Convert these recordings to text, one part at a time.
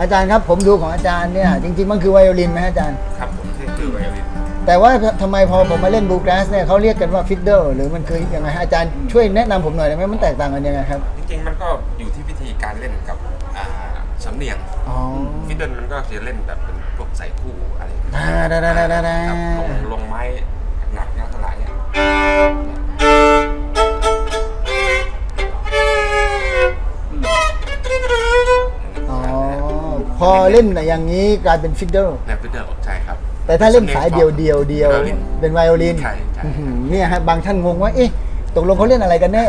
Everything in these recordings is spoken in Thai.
อาจารย์ครับผมดูของอาจารย์เนี่ยจริงๆมันคือไวโอลินไหมฮะอาจารย์ ครับผมคือคือไวโอลินแต่ว่าทำไมพอผมมาเล่นบลูแกรสเนี่ยเขาเรียกกันว่าฟิดเดิลหรือมันคือยังไงฮะอาจารย์ช่วยแนะนำผมหน่อยได้ไหมมันแตกต่างกันยังไงครับ จริงๆมันก็อยู่ที่วิธีการเล่นกับอ่าสำเนียงอ๋อฟิดเดิลมันก็จะเล่นแบบเป็นพวกใส่คู่อะไรอย่างเงี้ยอ่าได้ได้ได้ได้ได้ครับลงลงไม้ พอเล่นอย่างนี้กลายเป็นฟิดเดิลเนี่ยฟิดเดิลใช่ครับ แต่ถ้าเล่นสายเดียวเดียวเดียวไวโอลินเป็นไวโอลินใช่ใช่อื้อหือเนี่ยฮะบางท่านงงว่าเอ๊ะตกลงเขาเล่นอะไรกันแน่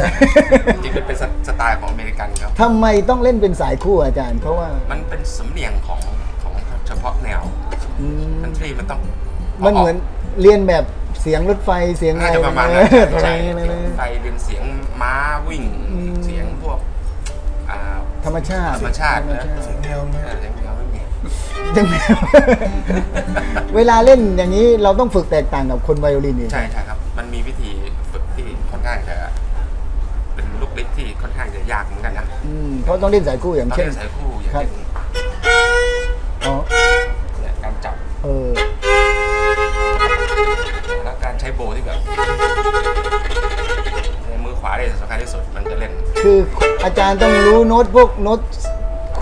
จริงๆมันเป็นสสไตล์ของอเมริกันครับทำไมต้องเล่นเป็นสายคู่อาจารย์เพราะว่า มันเป็นสำเนียงของของเฉพาะแนวอืมดนตรีมันต้อง มันเหมือนเรียนแบบเสียงรถไฟเสียงน่าจะประมาณเอนั้นอใช่อะไรนะไฟเรียนเสียงม้าวิ่งอืมเสียงพวกอ่าธรรมชาติธรรมชาติธรรมนะชาติเสียงแมวนะเสี ยงแมวไม่มีจังแมวเวลาเล่นอย่างนี้เราต้องฝึกแตกต่างกับคนไวโอลินอีกใช่ใช่ครับ มันมีวิธีฝึกที่ค่อนข้างจะเป็นลูกเล็กที่ค่อนข้างจะยากเหมือนกันนะอืมเพราะต้องเล่นสายคู่อย่างต้องเช่น เล่นสายคู่อย่างครับเช่นอ๋อเนี่ยการจับเออแล้วการใช้โบว์ที่แบบในมือขวาเนี่ยสำคัญที่สุดมันจะเล่นคืออาจารย์ต้องรู้โน้ตพวกโน้ต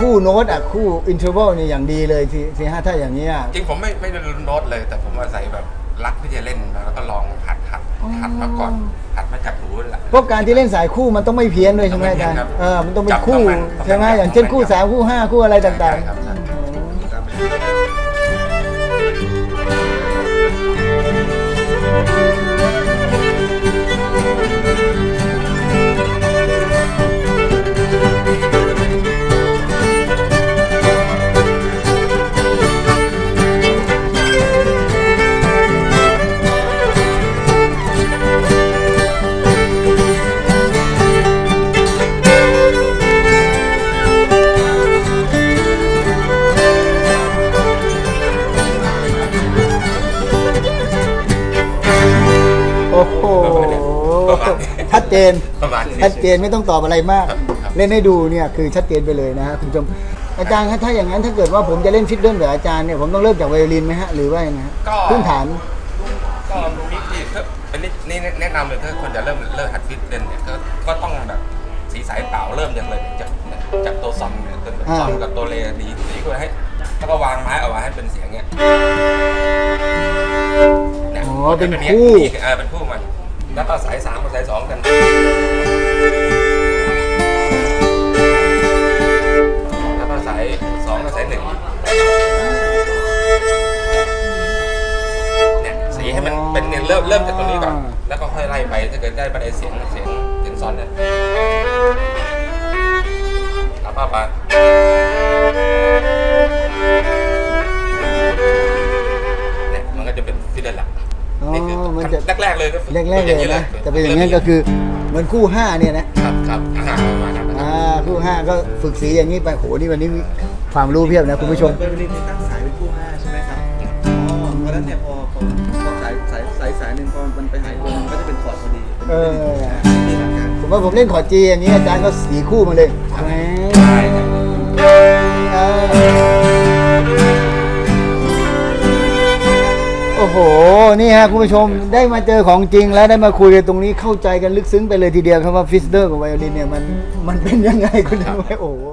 คู่โน้ตอะคู่อินเทอร์วัลนี่อย่างดีเลยทีทีห้าถ้าอย่างนี้ย จริงผมไม่ไม่ได้รู้โน้ตเลย แต่ผมอาศัยแบบรักที่จะเล่นแล้วก็ลองหัดหัดหัดมาก่อนหัดมาจากหูนั่นแหละ เพราะการที่เล่นสายคู่มันต้องไม่เพี้ยนด้วยใช่ไหมต้องไม่อาจารย์เพี้ยนครับเออมันต้องเป็นจับคู่ต้องแม่นใช่ไหมต้องแม่นอย่างเช่นต้องแม่นคู่สามคู่ห้าคู่อะไรต่างใช่ครับใช่ๆโเจนประมาณนี้ชัดเจนไม่ต้องตอบอะไรมากครับครับเล่นให้ดูเนี่ยคือชัดเจนไปเลยนะฮะคุณผู้ชมอาจารย์ครับถ้าอย่างนั้นถ้าเกิดว่าผมจะเล่นฟิดเดิลแบบอาจารย์เนี่ยผมต้องเริ่มจากไวโอลินไหมฮะหรือว่ายังไงฮะก็ พื้นฐาน ก็มีวิธีถ้าอันนี้นี่แนะนำเลยถ้าคนจะเริ่มเริ่มหัดฟิตเล่นเนี่ยก็ก็ต้องแบบสีสายเปล่าเริ่มจากเลยจากจากตัวซอมเนี่ยตัวอ่า ซอมกับตัวเลดีสีก็ให้แล้วก็วางไม้เอาไว้ให้เป็นเสียงเนี้ยเนี่ยอ๋อเป็นมัจะคู่ มีเออเป็นคู่มัน แล้วก็สายสามกับสายสองกัน แล้วก็สายสองกับสายหนึ่งเนี่ยสีให้มันเป็นเนี่ยเริ่มเริ่มจากตรงนี้ก่อน แล้วก็ค่อยไล่ไปถ้าเกิดได้บันไดเสียงเสียงเสียงซ้อนเนี่ยแล้วก็ไป มันจะแรกๆเลยก็ฝึแรกๆเลยนะจะเป็นอย่างนั้นก็คือเหมือนคู่ห้าเนี่ยนะครับครับอ่าประมาณนั้นนะคอ่ารับคู่ห้าก็ฝึกสีอย่างนี้ไปโหนี่วันนี้มีความรู้เพียบนะคุณผู้ชมเบอร์ลินนี่ตั้งสายเป็นคู่ห้าใช่ไหมครับอ๋อเพราะฉะนั้นเนี่ยพอพอพอสายสายสายสายหนึ่งพอมันไปหายตัวมันก็จะเป็นคอร์ดพอดีเป็นเออนี่หลักการผมว่าผมเล่นขอร์ดจีอย่างนี้อาจารย์ก็สีคู่มาเลยแหมใช่ครับ เออ โอ้โห นี่ฮะคุณผู้ชมได้มาเจอของจริงแล้วได้มาคุยกันตรงนี้เข้าใจกันลึกซึ้งไปเลยทีเดียวครับว่าฟิสเตอร์กับไวโอลินเนี่ยมันมันเป็นยังไงคุณรู้ไมโอ้โห